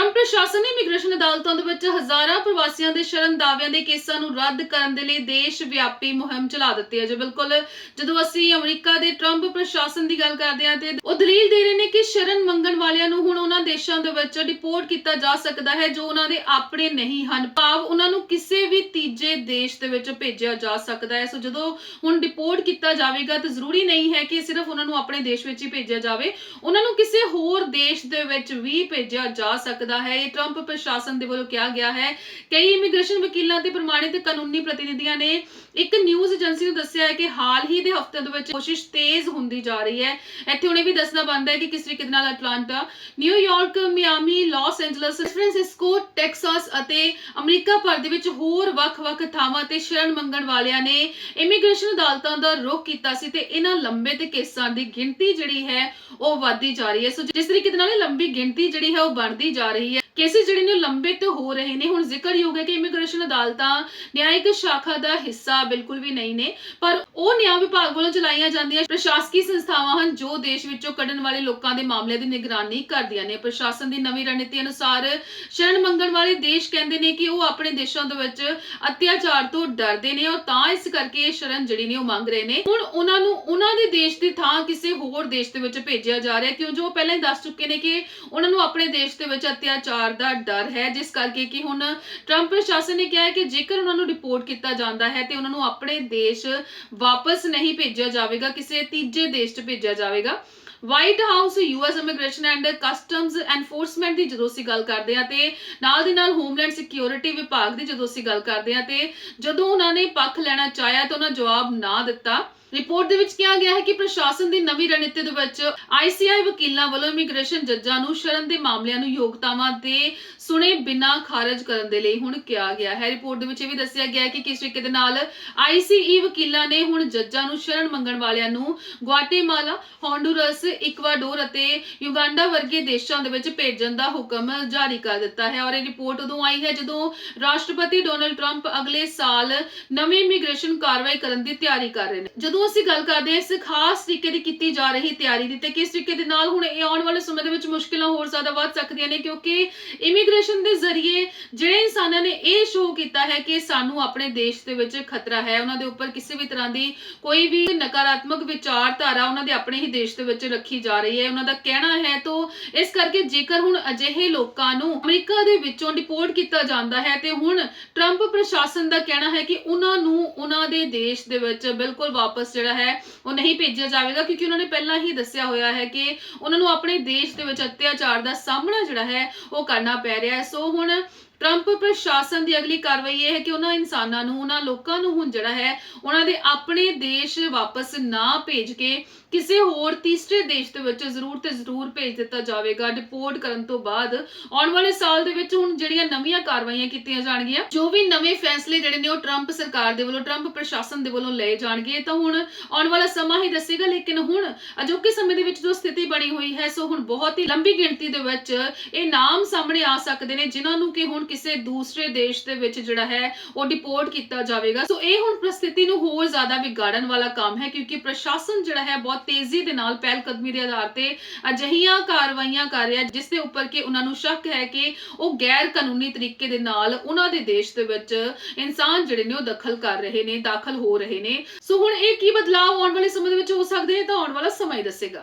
Trump ਪ੍ਰਸ਼ਾਸਨ ਨੇ immigration ਅਦਾਲਤਾਂ ਦੇ ਵਿੱਚ ਹਜ਼ਾਰਾਂ ਪ੍ਰਵਾਸੀਆਂ ਦੇ ਸ਼ਰਨ ਦਾਅਵਿਆਂ ਦੇ ਕੇਸਾਂ ਨੂੰ ਰੱਦ ਕਰਨ ਦੇ ਲਈ ਦੇਸ਼ ਵਿਆਪੀ ਮੁਹਿੰਮ ਚਲਾ ਦਿੱਤੀ ਹੈ। ਜੋ, ਬਿਲਕੁਲ। ਜਦੋਂ ਅਸੀਂ ਅਮਰੀਕਾ ਦੇ ਟਰੰਪ ਪ੍ਰਸ਼ਾਸਨ ਦੀ ਗੱਲ ਕਰਦੇ ਹਾਂ ਤੇ ਉਹ ਦਲੀਲ ਦੇ ਰਹੇ ਨੇ ਕਿ ਸ਼ਰਨ ਮੰਗਣ ਵਾਲਿਆਂ ਨੂੰ ਹੁਣ ਉਹਨਾਂ ਦੇਸ਼ਾਂ ਦੇ ਵਿੱਚ ਡਿਪੋਰਟ ਕੀਤਾ ਜਾ ਸਕਦਾ ਹੈ ਜੋ ਉਹਨਾਂ ਦੇ ਆਪਣੇ ਨਹੀਂ ਹਨ। ਭਾਵ ਉਹਨਾਂ ਨੂੰ ਕਿਸੇ ਵੀ ਤੀਜੇ ਦੇਸ਼ ਦੇ ਵਿੱਚ ਭੇਜਿਆ ਜਾ ਸਕਦਾ ਹੈ। ਸੋ ਜਦੋਂ ਹੁਣ ਡਿਪੋਰਟ ਕੀਤਾ ਜਾਵੇਗਾ ਤਾਂ ਜ਼ਰੂਰੀ ਨਹੀਂ ਹੈ ਕਿ ਸਿਰਫ ਉਹਨਾਂ ਨੂੰ ਆਪਣੇ ਦੇਸ਼ ਵਿੱਚ ਹੀ ਭੇਜਿਆ ਜਾਵੇ। ਉਹਨਾਂ ਨੂੰ ਕਿਸੇ ਹੋਰ ਦੇਸ਼ ਦੇ ਵਿੱਚ ਵੀ ਭੇਜਿਆ ਜਾ ਸਕਦਾ ਹੈ। ਇਹ ਟਰੰਪ ਪ੍ਰਸ਼ਾਸਨ ਦੇ ਵੱਲੋਂ ਕਿਹਾ ਗਿਆ ਹੈ। ਕਈ ਇਮੀਗ੍ਰੇਸ਼ਨ ਵਕੀਲਾਂ ਤੇ ਪ੍ਰਮਾਣਿਤ ਕਾਨੂੰਨੀ ਪ੍ਰਤੀਨਿਧੀਆਂ ਨੇ ਇੱਕ ਨਿਊਜ਼ ਏਜੰਸੀ ਨੂੰ ਦੱਸਿਆ ਹੈ ਕਿ ਹਾਲ ਹੀ ਦੇ ਹਫ਼ਤਿਆਂ ਦੇ ਵਿੱਚ ਕੋਸ਼ਿਸ਼ ਤੇਜ਼ ਹੁੰਦੀ ਜਾ ਰਹੀ ਹੈ। ਇੱਥੇ ਹੁਣੇ ਵੀ ਦੱਸਣਾ ਬਣਦਾ ਹੈ ਕਿ ਕਿਸ ਤਰੀਕੇ ਨਾਲ Atlanta New York Miami Los Angeles San Francisco Texas ਅਤੇ ਅਮਰੀਕਾ ਭਰ ਦੇ ਵਿੱਚ ਹੋਰ ਵੱਖ-ਵੱਖ ਥਾਵਾਂ ਤੇ ਸ਼ਰਨ ਮੰਗਣ ਵਾਲਿਆਂ ਨੇ ਇਮੀਗ੍ਰੇਸ਼ਨ ਅਦਾਲਤਾਂ ਦਾ ਰੁਖ ਕੀਤਾ ਸੀ ਤੇ ਇਹਨਾਂ ਲੰਬੇ ਤੇ ਕੇਸਾਂ ਦੀ ਗਿਣਤੀ ਜਿਹੜੀ ਹੈ ਉਹ ਵੱਧਦੀ ਜਾ ਰਹੀ ਹੈ। ਸੋ ਜਿਸ ਤਰੀਕੇ ਦੇ ਨਾਲ ਇਹ ਲੰਬੀ ਗਿਣਤੀ ਜਿਹੜੀ ਹੈ ਉਹ ਬਣਦੀ ਜਾ ਰਹੀ ਕੇਸਿਸ ਜਿਹੜੇ ਨੇ ਉਹ ਲੰਬੇ ਹੋ ਰਹੇ ਨੇ। ਹੁਣ ਜ਼ਿਕਰਯੋਗ ਹੈ ਕਿ ਇਮੀਗ੍ਰੇਸ਼ਨ ਅਦਾਲਤਾਂ ਨਿਆਇਕ ਸ਼ਾਖਾ ਦਾ ਹਿੱਸਾ ਬਿਲਕੁਲ ਵੀ ਨਹੀਂ ਨੇ, ਪਰ ਉਹ ਨਿਆਂ ਵਿਭਾਗ ਵੱਲੋਂ ਚਲਾਈਆਂ ਜਾਂਦੀਆਂ ਪ੍ਰਸ਼ਾਸਕੀ ਸੰਸਥਾਵਾਂ ਹਨ, ਜੋ ਦੇਸ਼ ਵਿੱਚੋਂ ਕੱਢਣ ਵਾਲੇ ਲੋਕਾਂ ਦੇ ਮਾਮਲਿਆਂ ਦੀ ਨਿਗਰਾਨੀ ਕਰਦੀਆਂ ਨੇ। ਪ੍ਰਸ਼ਾਸਨ ਦੀ ਨਵੀਂ ਰਣਨੀਤੀ ਅਨੁਸਾਰ ਸ਼ਰਨ ਮੰਗਣ ਵਾਲੇ ਦੇਸ਼ ਕਹਿੰਦੇ ਨੇ ਕਿ ਉਹ ਆਪਣੇ ਦੇਸ਼ਾਂ ਦੇ ਵਿੱਚ ਅਤਿਆਚਾਰ ਤੋਂ ਡਰਦੇ ਨੇ ਔਰ ਤਾਂ ਇਸ ਕਰਕੇ ਇਹ ਸ਼ਰਨ ਜਿਹੜੀ ਨੇ ਉਹ ਮੰਗ ਰਹੇ ਨੇ। ਹੁਣ ਉਹਨਾਂ ਨੂੰ ਉਹਨਾਂ ਦੇ ਦੇਸ਼ ਦੀ ਥਾਂ ਕਿਸੇ ਹੋਰ ਦੇਸ਼ ਦੇ ਵਿੱਚ ਭੇਜਿਆ ਜਾ ਰਿਹਾ ਕਿਉਂ ਜੋ ਪਹਿਲਾਂ ਹੀ ਦੱਸ ਚੁੱਕੇ ਨੇ ਕਿ ਉਹਨਾਂ ਨੂੰ ਆਪਣੇ ਦੇਸ਼ ਦੇ ਵਿੱਚ ਅਤਿਆਚਾਰ ਦਾ ਡਰ ਹੈ, ਜਿਸ ਕਰਕੇ ਕਿ ਹੁਣ ਟਰੰਪ ਪ੍ਰਸ਼ਾਸਨ ਨੇ ਕਿਹਾ ਹੈ ਕਿ ਜੇਕਰ ਉਹਨਾਂ ਨੂੰ ਰਿਪੋਰਟ ਕੀਤਾ ਜਾਂਦਾ ਹੈ, ਤੇ ਉਹਨਾਂ ਨੂੰ ਆਪਣੇ ਦੇਸ਼ ਵਾਪਸ ਨਹੀਂ ਭੇਜਿਆ ਜਾਵੇਗਾ, ਕਿਸੇ ਤੀਜੇ ਦੇਸ਼ 'ਚ ਭੇਜਿਆ ਜਾਵੇਗਾ। White House US immigration and customs enforcement ਦੀ ਜਦੋਂ ਅਸੀਂ ਗੱਲ ਕਰਦੇ ਹਾਂ ਤੇ ਨਾਲ ਦੀ ਨਾਲ ਹੋਮਲੈਂਡ ਸਿਕਿਉਰਿਟੀ ਵਿਭਾਗ ਦੀ ਜਦੋਂ ਅਸੀਂ ਗੱਲ ਕਰਦੇ ਹਾਂ ਤੇ ਜਦੋਂ ਉਹਨਾਂ ਨੇ ਪੱਖ ਲੈਣਾ ਚਾਹਿਆ ਤਾਂ ਉਹਨਾਂ ਜਵਾਬ ਨਾ ਦਿੱਤਾ। ਰਿਪੋਰਟ ਦੇ ਵਿੱਚ ਕਿਹਾ ਗਿਆ ਹੈ ਕਿ ਪ੍ਰਸ਼ਾਸਨ ਦੀ ਨਵੀਂ ਰਣਨੀਤੀ ਦੇ ਵਿੱਚ ਆਈਸੀਆਈ ਵਕੀਲਾਂ ਵੱਲੋਂ ਇਮੀਗ੍ਰੇਸ਼ਨ ਜੱਜਾਂ ਨੂੰ ਸ਼ਰਨ ਦੇ ਮਾਮਲਿਆਂ ਨੂੰ ਯੋਗਤਾਵਾਂ ਦੇ ਸੁਣੇ ਬਿਨਾਂ ਖਾਰਜ ਕਰਨ ਦੇ ਲਈ ਹੁਣ ਕਿਹਾ ਗਿਆ ਹੈ। ਰਿਪੋਰਟ ਦੇ ਵਿੱਚ ਇਹ ਵੀ ਦੱਸਿਆ ਗਿਆ ਹੈ ਕਿ ਕਿਸ ਤਰੀਕੇ ਦੇ ਨਾਲ ਆਈਸੀਈ ਵਕੀਲਾਂ ਨੇ ਹੁਣ ਜੱਜਾਂ ਨੂੰ ਸ਼ਰਨ ਮੰਗਣ ਵਾਲਿਆਂ ਨੂੰ ਗੁਆਟੇਮਾਲਾ ਹੌਂਡੂਰਸ ਇਕਵਾਡੋਰ ਅਤੇ ਯੁਗਾਂਡਾ ਵਰਗੇ ਦੇਸ਼ਾਂ ਦੇ ਵਿੱਚ ਭੇਜਣ ਦਾ ਹੁਕਮ ਜਾਰੀ ਕਰ ਦਿੱਤਾ ਹੈ ਔਰ ਇਹ ਰਿਪੋਰਟ ਉਦੋਂ ਆਈ ਹੈ ਜਦੋਂ ਰਾਸ਼ਟਰਪਤੀ ਡੋਨਲਡ ਟਰੰਪ ਅਗਲੇ ਸਾਲ ਨਵੀਂ ਇਮੀਗ੍ਰੇਸ਼ਨ ਕਾਰਵਾਈ ਕਰਨ ਦੀ ਤਿਆਰੀ ਕਰ ਰਹੇ ਨੇ। ਜਦੋਂ ਅਸੀਂ ਗੱਲ ਕਰਦੇ ਹਾਂ ਇਸ ਖਾਸ ਤਰੀਕੇ ਦੀ ਕੀਤੀ ਜਾ ਰਹੀ ਤਿਆਰੀ ਦੀ, ਤੇ ਕਿਸ ਤਰੀਕੇ ਦੇ ਨਾਲ ਹੁਣ ਇਹ ਆਉਣ ਵਾਲੇ ਸਮੇਂ ਦੇ ਵਿੱਚ ਮੁਸ਼ਕਲਾਂ ਹੋਰ ਜ਼ਿਆਦਾ ਵੱਧ ਸਕਦੀਆਂ ਨੇ, ਕਿਉਂਕਿ ਇਮੀਗ੍ਰੇਸ਼ਨ ਦੇ ਜ਼ਰੀਏ ਜਿਹੜੇ ਇਨਸਾਨਾਂ ਨੇ ਇਹ ਸ਼ੋਅ ਕੀਤਾ ਹੈ ਕਿ ਸਾਨੂੰ ਆਪਣੇ ਦੇਸ਼ ਦੇ ਵਿੱਚ ਖਤਰਾ ਹੈ, ਉਹਨਾਂ ਦੇ ਉੱਪਰ ਕਿਸੇ ਵੀ ਤਰ੍ਹਾਂ ਦੀ ਕੋਈ ਵੀ ਨਕਾਰਾਤਮਕ ਵਿਚਾਰਧਾਰਾ ਉਹਨਾਂ ਦੇ ਆਪਣੇ ਹੀ ਦੇਸ਼ ਦੇ ਵਿੱਚ ਰੱਖੀ ਜਾ ਰਹੀ ਹੈ, ਉਹਨਾਂ ਦਾ ਕਹਿਣਾ ਹੈ ਤੋਂ ਇਸ ਕਰਕੇ ਜੇਕਰ ਹੁਣ ਅਜਿਹੇ ਲੋਕਾਂ ਨੂੰ ਅਮਰੀਕਾ ਦੇ ਵਿੱਚੋਂ ਡਿਪੋਰਟ ਕੀਤਾ ਜਾਂਦਾ ਹੈ, ਤੇ ਹੁਣ ਟਰੰਪ ਪ੍ਰਸ਼ਾਸਨ ਦਾ ਕਹਿਣਾ ਹੈ ਕਿ ਉਹਨਾਂ ਨੂੰ ਉਹਨਾਂ ਦੇ ਦੇਸ਼ ਦੇ ਵਿੱਚ ਬਿਲਕੁਲ ਵਾਪਸ ਜਿਹੜਾ ਹੈ, ਉਹ ਨਹੀਂ ਭੇਜਿਆ ਜਾਵੇਗਾ, ਕਿਉਂਕਿ ਉਹਨਾਂ ਨੇ ਪਹਿਲਾਂ ਹੀ ਦੱਸਿਆ ਹੋਇਆ ਹੈ ਕਿ ਉਹਨਾਂ ਨੂੰ ਆਪਣੇ ਦੇਸ਼ ਦੇ ਵਿੱਚ ਅਤਿਆਚਾਰ ਦਾ ਸਾਹਮਣਾ ਜਿਹੜਾ ਹੈ, ਉਹ ਕਰਨਾ ਪੈ ਰਿਹਾ ਹੈ। ਸੋ ਹੁਣ ਟਰੰਪ ਪ੍ਰਸ਼ਾਸਨ ਦੀ ਅਗਲੀ ਕਾਰਵਾਈ ਇਹ ਹੈ ਕਿ ਉਹਨਾਂ ਇਨਸਾਨਾਂ ਨੂੰ, ਉਹਨਾਂ ਲੋਕਾਂ ਨੂੰ ਹੁਣ ਜਿਹੜਾ ਹੈ, ਉਹਨਾਂ ਦੇ ਆਪਣੇ ਦੇਸ਼ ਵਾਪਸ ਨਾ ਭੇਜ ਕੇ ਕਿਸੇ ਹੋਰ ਤੀਸਰੇ ਦੇਸ਼ ਦੇ ਵਿੱਚ ਜ਼ਰੂਰ ਤੇ ਜ਼ਰੂਰ ਭੇਜ ਦਿੱਤਾ ਜਾਵੇਗਾ। ਡਿਪੋਰਟ ਕਰਨ ਤੋਂ ਬਾਅਦ ਆਉਣ ਵਾਲੇ ਸਾਲ ਦੇ ਵਿੱਚ ਹੁਣ ਜਿਹੜੀਆਂ ਨਵੀਆਂ ਕਾਰਵਾਈਆਂ ਕੀਤੀਆਂ ਜਾਣਗੀਆਂ, ਜੋ ਵੀ ਨਵੇਂ ਫੈਸਲੇ ਜਿਹੜੇ ਨੇ ਉਹ ਟਰੰਪ ਸਰਕਾਰ ਦੇ ਵੱਲੋਂ, ਟਰੰਪ ਪ੍ਰਸ਼ਾਸਨ ਦੇ ਵੱਲੋਂ ਲਏ ਜਾਣਗੇ। ਤਾਂ ਹੁਣ ਆਉਣ ਵਾਲਾ ਸਮਾਂ ਹੀ ਦੱਸੇਗਾ, ਲੇਕਿਨ ਹੁਣ ਅਜੋਕੇ ਸਮੇਂ ਦੇ ਵਿੱਚ ਜੋ ਬਣੀ ਹੋਈ ਹੈ, ਸੋ ਹੁਣ ਬਹੁਤ ਹੀ ਲੰਬੀ ਗਿਣਤੀ ਦੇ ਵਿੱਚ ਇਹ ਨਾਮ ਸਾਹਮਣੇ ਆ ਸਕਦੇ ਨੇ, ਜਿਨ੍ਹਾਂ ਨੂੰ ਕਿ ਹੁਣ ਕਿਸੇ ਦੂਸਰੇ ਦੇਸ਼ ਦੇ ਵਿੱਚ ਜਿਹੜਾ ਹੈ, ਉਹ ਡਿਪੋਰਟ ਕੀਤਾ ਜਾਵੇਗਾ। ਸੋ ਇਹ ਹੁਣ ਪ੍ਰਸਥਿਤੀ ਨੂੰ ਹੋਰ ਜ਼ਿਆਦਾ ਵਿਗਾੜਨ ਵਾਲਾ ਕੰਮ ਹੈ, ਕਿਉਂਕਿ ਪ੍ਰਸ਼ਾਸਨ ਜਿਹੜਾ ਹੈ, ਬਹੁਤ ਤੇਜ਼ੀ ਦੇ ਨਾਲ ਪਹਿਲ ਕਦਮੀ ਦੇ ਆਧਾਰ ਤੇ ਅਜਿਹੀਆਂ ਕਾਰਵਾਈਆਂ ਕਰ ਰਿਹਾ, ਜਿਸ ਦੇ ਉੱਪਰ ਕਿ ਉਹਨਾਂ ਨੂੰ ਸ਼ੱਕ ਹੈ ਕਿ ਉਹ ਗੈਰ ਕਾਨੂੰਨੀ ਤਰੀਕੇ ਦੇ ਨਾਲ ਉਹਨਾਂ ਦੇ ਦੇਸ਼ ਦੇ ਵਿੱਚ ਇਨਸਾਨ ਜਿਹੜੇ ਨੇ, ਉਹ ਦਖਲ ਕਰ ਰਹੇ ਨੇ, ਦਾਖਲ ਹੋ ਰਹੇ ਨੇ। ਸੋ ਹੁਣ ਇਹ ਕੀ ਬਦਲਾਅ ਆਉਣ ਵਾਲੇ ਸਮੇਂ ਦੇ ਵਿੱਚ ਹੋ ਸਕਦੇ ਨੇ, ਤਾਂ ਆਉਣ ਵਾਲਾ ਸਮਾਂ ਹੀ ਦੱਸੇਗਾ।